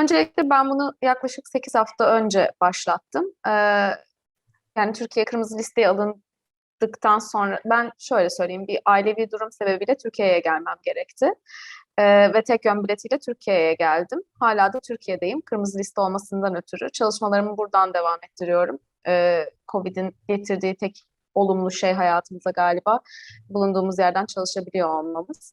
Öncelikle ben bunu yaklaşık 8 hafta önce başlattım. Ee, yani Türkiye kırmızı listeye alındıktan sonra ben şöyle söyleyeyim bir ailevi durum sebebiyle Türkiye'ye gelmem gerekti. Ee, ve tek yön biletiyle Türkiye'ye geldim. Hala da Türkiye'deyim. Kırmızı liste olmasından ötürü. Çalışmalarımı buradan devam ettiriyorum. Ee, Covid'in getirdiği tek olumlu şey hayatımıza galiba bulunduğumuz yerden çalışabiliyor olmamız.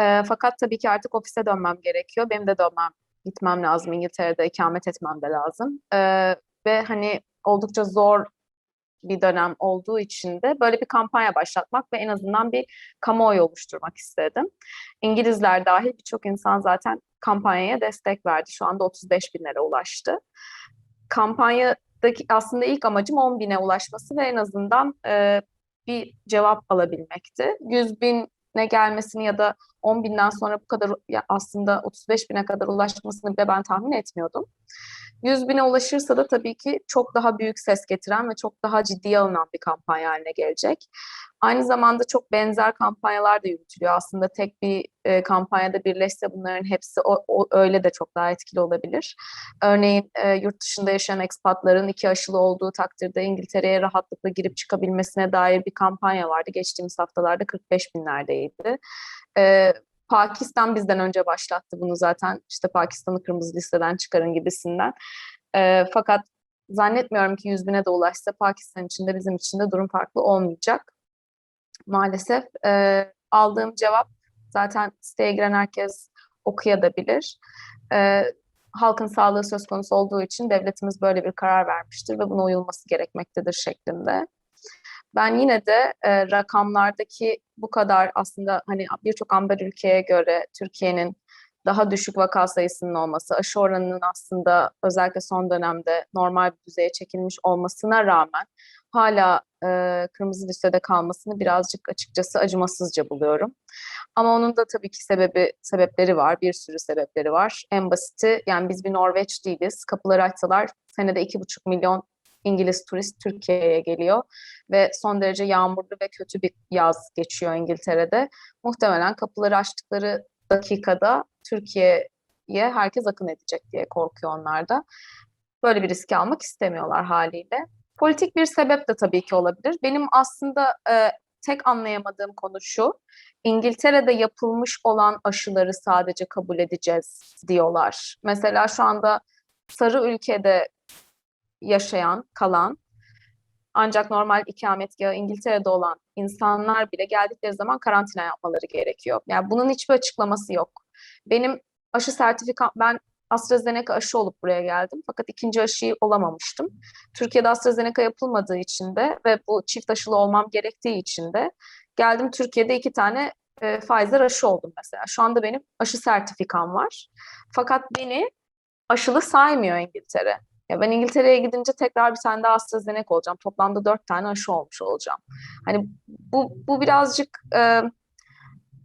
Ee, fakat tabii ki artık ofise dönmem gerekiyor. Benim de dönmem, gitmem lazım. İngiltere'de ikamet etmem de lazım. Ee, ve hani oldukça zor bir dönem olduğu için de böyle bir kampanya başlatmak ve en azından bir kamuoyu oluşturmak istedim. İngilizler dahil birçok insan zaten kampanyaya destek verdi. Şu anda 35 binlere ulaştı. Kampanyadaki aslında ilk amacım 10 bine ulaşması ve en azından e, bir cevap alabilmekti. 100 bine gelmesini ya da 10 binden sonra bu kadar aslında 35 bine kadar ulaşmasını bile ben tahmin etmiyordum. 100 bine ulaşırsa da tabii ki çok daha büyük ses getiren ve çok daha ciddiye alınan bir kampanya haline gelecek. Aynı zamanda çok benzer kampanyalar da yürütülüyor. Aslında tek bir e, kampanyada birleşse bunların hepsi o, o, öyle de çok daha etkili olabilir. Örneğin e, yurt dışında yaşayan ekspatların iki aşılı olduğu takdirde İngiltere'ye rahatlıkla girip çıkabilmesine dair bir kampanya vardı. Geçtiğimiz haftalarda 45 binlerdeydi. E, Pakistan bizden önce başlattı bunu zaten. İşte Pakistan'ı kırmızı listeden çıkarın gibisinden. E, fakat zannetmiyorum ki 100 bine de ulaşsa Pakistan için de bizim için de durum farklı olmayacak. Maalesef e, aldığım cevap zaten siteye giren herkes okuyabilir. E, halkın sağlığı söz konusu olduğu için devletimiz böyle bir karar vermiştir ve buna uyulması gerekmektedir şeklinde. Ben yine de e, rakamlardaki bu kadar aslında hani birçok amber ülkeye göre Türkiye'nin daha düşük vaka sayısının olması, aşı oranının aslında özellikle son dönemde normal bir düzeye çekilmiş olmasına rağmen hala e, kırmızı listede kalmasını birazcık açıkçası acımasızca buluyorum. Ama onun da tabii ki sebebi sebepleri var, bir sürü sebepleri var. En basiti yani biz bir Norveç değiliz. Kapıları açsalar senede iki buçuk milyon İngiliz turist Türkiye'ye geliyor ve son derece yağmurlu ve kötü bir yaz geçiyor İngiltere'de. Muhtemelen kapıları açtıkları dakikada Türkiye'ye herkes akın edecek diye korkuyor onlar da. Böyle bir riski almak istemiyorlar haliyle. Politik bir sebep de tabii ki olabilir. Benim aslında e, tek anlayamadığım konu şu. İngiltere'de yapılmış olan aşıları sadece kabul edeceğiz diyorlar. Mesela şu anda sarı ülkede yaşayan, kalan ancak normal ikametgahı İngiltere'de olan insanlar bile geldikleri zaman karantina yapmaları gerekiyor. Yani bunun hiçbir açıklaması yok. Benim aşı sertifikam, ben AstraZeneca aşı olup buraya geldim. Fakat ikinci aşıyı olamamıştım. Türkiye'de AstraZeneca yapılmadığı için de ve bu çift aşılı olmam gerektiği için de geldim Türkiye'de iki tane e, Pfizer aşı oldum mesela. Şu anda benim aşı sertifikam var. Fakat beni aşılı saymıyor İngiltere. Ya ben İngiltere'ye gidince tekrar bir tane daha AstraZeneca olacağım. Toplamda dört tane aşı olmuş olacağım. Hani bu, bu birazcık e,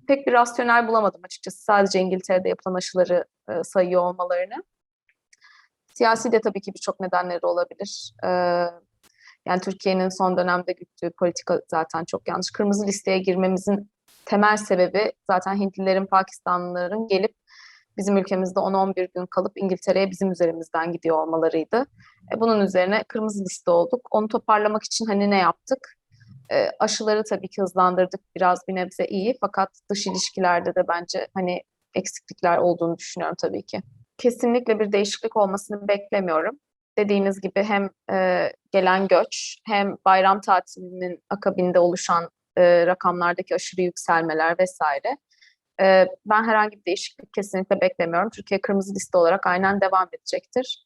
pek bir rasyonel bulamadım açıkçası. Sadece İngiltere'de yapılan aşıları e, sayıyor olmalarını. Siyasi de tabii ki birçok nedenleri olabilir. E, yani Türkiye'nin son dönemde güttüğü politika zaten çok yanlış. Kırmızı listeye girmemizin temel sebebi zaten Hintlilerin, Pakistanlıların gelip bizim ülkemizde 10-11 gün kalıp İngiltere'ye bizim üzerimizden gidiyor olmalarıydı. E, bunun üzerine kırmızı liste olduk. Onu toparlamak için hani ne yaptık? E, aşıları tabii ki hızlandırdık. Biraz bir nebze iyi fakat dış ilişkilerde de bence hani eksiklikler olduğunu düşünüyorum tabii ki. Kesinlikle bir değişiklik olmasını beklemiyorum. Dediğiniz gibi hem e, gelen göç hem bayram tatilinin akabinde oluşan e, rakamlardaki aşırı yükselmeler vesaire ee, ben herhangi bir değişiklik kesinlikle beklemiyorum. Türkiye kırmızı liste olarak aynen devam edecektir.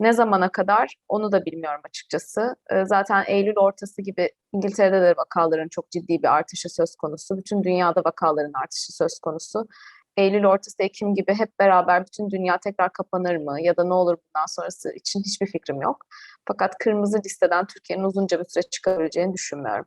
Ne zamana kadar onu da bilmiyorum açıkçası. Ee, zaten Eylül ortası gibi İngiltere'de de vakaların çok ciddi bir artışı söz konusu. Bütün dünyada vakaların artışı söz konusu. Eylül ortası Ekim gibi hep beraber bütün dünya tekrar kapanır mı ya da ne olur bundan sonrası için hiçbir fikrim yok. Fakat kırmızı listeden Türkiye'nin uzunca bir süre çıkabileceğini düşünmüyorum.